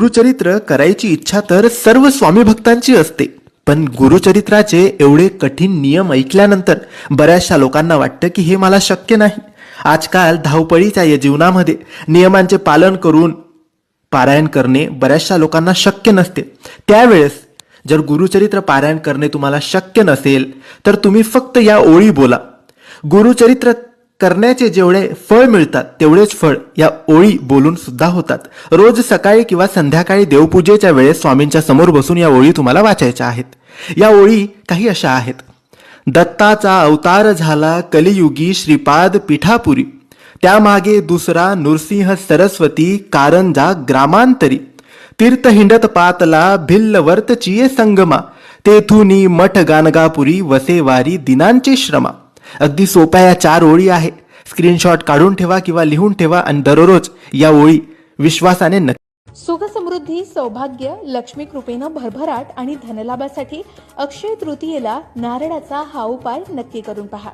गुरुचरित्र करायची इच्छा तर सर्व स्वामी भक्तांची असते. पण गुरुचरित्राचे एवढे कठीण नियम ऐकल्यानंतर बऱ्याचशा लोकांना वाटतं की हे मला शक्य नाही. आजकाल धावपळीच्या या जीवनामध्ये नियमांचे पालन करून पारायण करणे बऱ्याचशा लोकांना शक्य नसते. त्यावेळेस जर गुरुचरित्र पारायण करणे तुम्हाला शक्य नसेल तर तुम्ही फक्त या ओळी बोला. गुरुचरित्र करण्याचे जेवढे फळ मिळतात तेवढेच फळ या ओळी बोलून सुद्धा होतात. रोज सकाळी किंवा संध्याकाळी देवपूजेच्या वेळेस स्वामींच्या समोर बसून या ओळी तुम्हाला वाचायच्या आहेत. या ओळी काही अशा आहेत. दत्ताचा अवतार झाला कलियुगी श्रीपाद पिठापुरी. त्यामागे दुसरा नृसिंह सरस्वती कारंजा ग्रामांतरी. तीर्थ हिंडत पातला भिल्ल वर्तचिये संगमा. तेथुनी मठ गानगापुरी वसेवारी दिनांचे श्रमा. अगदी सोप्या या चार ओळी आहे स्क्रीनशॉट काढून ठेवा किंवा लिहून ठेवा आणि दररोज या ओळी विश्वासाने नक्की सुख समृद्धी सौभाग्य लक्ष्मी कृपेनं भरभराट आणि धनलाभासाठी अक्षय तृतीयेला नारळाचा हा उपाय नक्की करून पहा.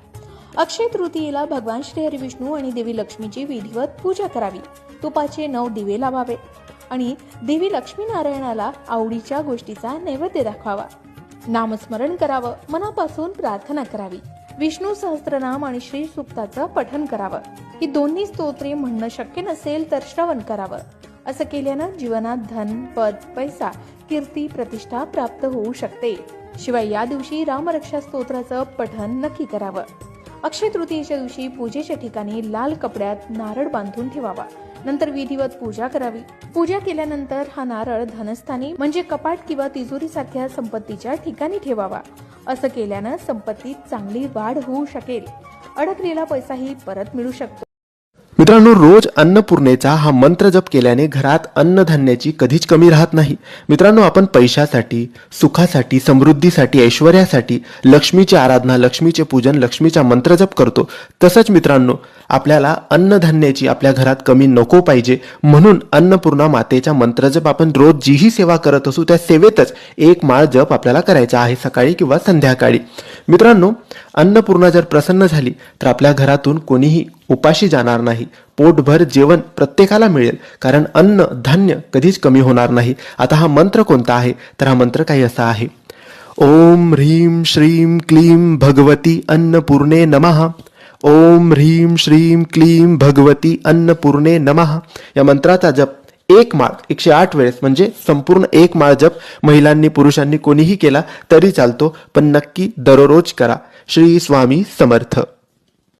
अक्षय तृतीयेला भगवान श्री हरिविष्णू आणि देवी लक्ष्मीची विधिवत पूजा करावी. तुपाचे नऊ दिवे लावावे आणि देवी लक्ष्मीनारायणाला आवडीच्या गोष्टीचा नैवेद्य दाखवावा. नामस्मरण करावं मनापासून प्रार्थना करावी. विष्णू सहस्त्रनाम आणि श्री सुक्ताचं पठन करावं. ही दोन्ही स्तोत्रे म्हणणं शक्य नसेल तर श्रवण करावं. असं केल्यानं जीवनात धन पद पैसा कीर्ती प्रतिष्ठा प्राप्त होऊ शकते. शिवाय या दिवशी रामरक्षा स्तोत्राचं पठन नक्की करावं. अक्षय तृतीयेच्या दिवशी पूजेच्या ठिकाणी लाल कपड्यात नारळ बांधून ठेवावा. नंतर विधिवत पूजा करावी. पूजा केल्यानंतर हा नारळ धनस्थानी म्हणजे कपाट किंवा तिजोरी सारख्या संपत्तीच्या ठिकाणी ठेवावा. असं केल्यानं संपत्तीत चांगली वाढ होऊ शकेल. अडकलेला पैसाही परत मिळू शकतो. मित्रांनो रोज अन्नपूर्णेचा हा मंत्र जप केल्याने घरात अन्नधान्याची कधीच कमी राहत नाही. मित्रांनो आपण पैशासाठी सुखासाठी समृद्धीसाठी ऐश्वर्यासाठी लक्ष्मीची आराधना लक्ष्मीचे पूजन लक्ष्मीचा मंत्र जप करतो. तसंच मित्रांनो आपल्याला अन्नधान्याची आपल्या घरात कमी नको पाहिजे. म्हणून अन्नपूर्णा मातेच्या मंत्र जप आपण रोज जीही सेवा करत असू त्या सेवेतच एक माळ जप आपल्याला करायचा आहे सकाळी किंवा संध्याकाळी. मित्रांनो अन्नपूर्णा जर प्रसन्न झाली तर आपल्या घरातून कोणीही उपाशी जाणार नाही. पोटभर जेवण प्रत्येकाला मिळेल कारण अन्न धान्य कधीच कमी होणार नाही. आता हा मंत्र कोणता आहे? तर हा मंत्र काही असा आहे. ओम ह्रीं श्रीं क्लीं भगवती अन्नपूर्णे नमः. ओम ह्रीं श्रीं क्लीं भगवती अन्नपूर्णे नमः. या मंत्राचा जप एक माळ एकशे आठ वेळेस म्हणजे संपूर्ण एक माळ जप महिलांनी पुरुषांनी कोणीही केला तरी चालतो पण नक्की दररोज करा. श्री स्वामी समर्थ.